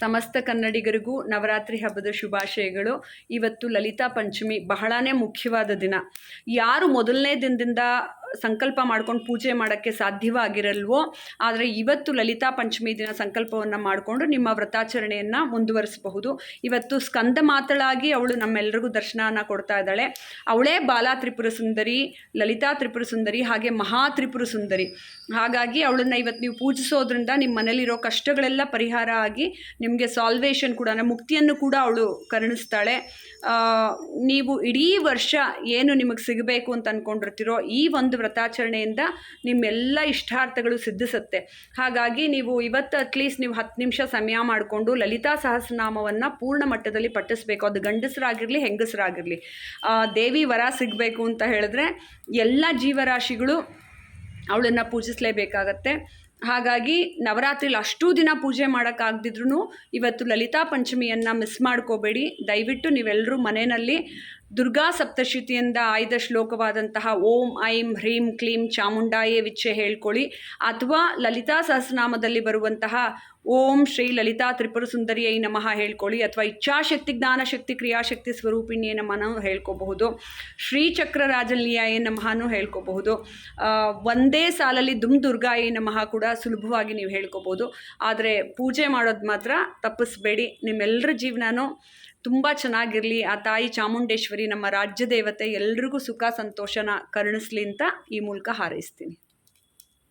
ಸಮಸ್ತ ಕನ್ನಡಿಗರಿಗೂ ನವರಾತ್ರಿ ಹಬ್ಬದ ಶುಭಾಶಯಗಳು. ಇವತ್ತು ಲಲಿತಾ ಪಂಚಮಿ ಬಹಳನೇ ಮುಖ್ಯವಾದ ದಿನ. ಯಾರು ಮೊದಲನೇ ದಿನದಿಂದ ಸಂಕಲ್ಪ ಮಾಡ್ಕೊಂಡು ಪೂಜೆ ಮಾಡೋಕ್ಕೆ ಸಾಧ್ಯವಾಗಿರಲ್ವೋ ಆದರೆ ಇವತ್ತು ಲಲಿತಾ ಪಂಚಮಿ ದಿನ ಸಂಕಲ್ಪವನ್ನು ಮಾಡಿಕೊಂಡು ನಿಮ್ಮ ವ್ರತಾಚರಣೆಯನ್ನು ಮುಂದುವರಿಸಬಹುದು. ಇವತ್ತು ಸ್ಕಂದ ಮಾತಳಾಗಿ ಅವಳು ನಮ್ಮೆಲ್ಲರಿಗೂ ದರ್ಶನನ ಕೊಡ್ತಾ ಇದ್ದಾಳೆ. ಅವಳೇ ಬಾಲಾ ತ್ರಿಪುರ ಸುಂದರಿ, ಲಲಿತಾ ತ್ರಿಪುರ ಸುಂದರಿ, ಹಾಗೆ ಮಹಾ ತ್ರಿಪುರ ಸುಂದರಿ. ಹಾಗಾಗಿ ಅವಳನ್ನು ಇವತ್ತು ನೀವು ಪೂಜಿಸೋದ್ರಿಂದ ನಿಮ್ಮ ಮನೇಲಿರೋ ಕಷ್ಟಗಳೆಲ್ಲ ಪರಿಹಾರ ಆಗಿ ನಿಮಗೆ ಸಾಲ್ವೇಷನ್ ಕೂಡ ಮುಕ್ತಿಯನ್ನು ಕೂಡ ಅವಳು ಕರುಣಿಸ್ತಾಳೆ. ನೀವು ಇಡೀ ವರ್ಷ ಏನು ನಿಮಗೆ ಸಿಗಬೇಕು ಅಂತ ಅಂದ್ಕೊಂಡಿರ್ತೀರೋ ಈ ಒಂದು ವ್ರತಾಚರಣೆಯಿಂದ ನಿಮ್ಮೆಲ್ಲ ಇಷ್ಟಾರ್ಥಗಳು ಸಿದ್ಧಿಸುತ್ತೆ. ಹಾಗಾಗಿ ನೀವು ಇವತ್ತು ಅಟ್ಲೀಸ್ಟ್ ನೀವು ಹತ್ತು ನಿಮಿಷ ಸಮಯ ಮಾಡಿಕೊಂಡು ಲಲಿತಾ ಸಹಸ್ರನಾಮವನ್ನು ಪೂರ್ಣ ಮಟ್ಟದಲ್ಲಿ ಪಠಿಸಬೇಕು. ಅದು ಗಂಡಸರಾಗಿರಲಿ, ಹೆಂಗಸರಾಗಿರಲಿ. ದೇವಿ ವರ ಸಿಗಬೇಕು ಅಂತ ಹೇಳಿದ್ರೆ ಎಲ್ಲ ಜೀವರಾಶಿಗಳು ಅವಳನ್ನು ಪೂಜಿಸಲೇಬೇಕಾಗತ್ತೆ. ಹಾಗಾಗಿ ನವರಾತ್ರಿಲಿ ಅಷ್ಟೂ ದಿನ ಪೂಜೆ ಮಾಡೋಕ್ಕಾಗದಿದ್ರೂ ಇವತ್ತು ಲಲಿತಾ ಪಂಚಮಿಯನ್ನು ಮಿಸ್ ಮಾಡ್ಕೋಬೇಡಿ. ದಯವಿಟ್ಟು ನೀವೆಲ್ಲರೂ ಮನೆಯಲ್ಲಿ ದುರ್ಗಾ ಸಪ್ತಶತಿಯಿಂದ ಆಯ್ದ ಶ್ಲೋಕವಾದಂತಹ ಓಂ, ಐಂ, ಹ್ರೀಂ, ಕ್ಲೀಂ, ಚಾಮುಂಡಾಯೇ ವಿಚ್ಛೆ ಹೇಳ್ಕೊಳ್ಳಿ. ಅಥವಾ ಲಲಿತಾ ಸಹಸ್ರನಾಮದಲ್ಲಿ ಬರುವಂತಹ ಓಂ ಶ್ರೀ ಲಲಿತಾ ತ್ರಿಪುರ ಸುಂದರಿಯೈ ನಮಃ ಹೇಳ್ಕೊಳ್ಳಿ. ಅಥವಾ ಇಚ್ಛಾಶಕ್ತಿ, ಜ್ಞಾನಶಕ್ತಿ, ಕ್ರಿಯಾಶಕ್ತಿ ಸ್ವರೂಪಿಣಿಯೇ ನಮನ ಹೇಳ್ಕೋಬಹುದು. ಶ್ರೀಚಕ್ರ ರಾಜಲ್ಯಾಯ ನಮಃನೂ ಹೇಳ್ಕೋಬಹುದು. ಒಂದೇ ಸಾಲಲ್ಲಿ ದುಮ್ ದುರ್ಗಾಯಿ ನಮಃ ಕೂಡ ಸುಲಭವಾಗಿ ನೀವು ಹೇಳ್ಕೋಬೋದು ಆದರೆ ಪೂಜೆ ಮಾಡೋದು ಮಾತ್ರ ತಪ್ಪಿಸ್ಬೇಡಿ. ನಿಮ್ಮೆಲ್ಲರ ಜೀವನನೂ ತುಂಬ ಚೆನ್ನಾಗಿರಲಿ. ಆ ತಾಯಿ ಚಾಮುಂಡೇಶ್ವರಿ ನಮ್ಮ ರಾಜ್ಯ ದೇವತೆ ಎಲ್ರಿಗೂ ಸುಖ ಸಂತೋಷನ ಕರುಣಿಸ್ಲಿ ಅಂತ ಈ ಮೂಲಕ ಹಾರೈಸ್ತೀನಿ.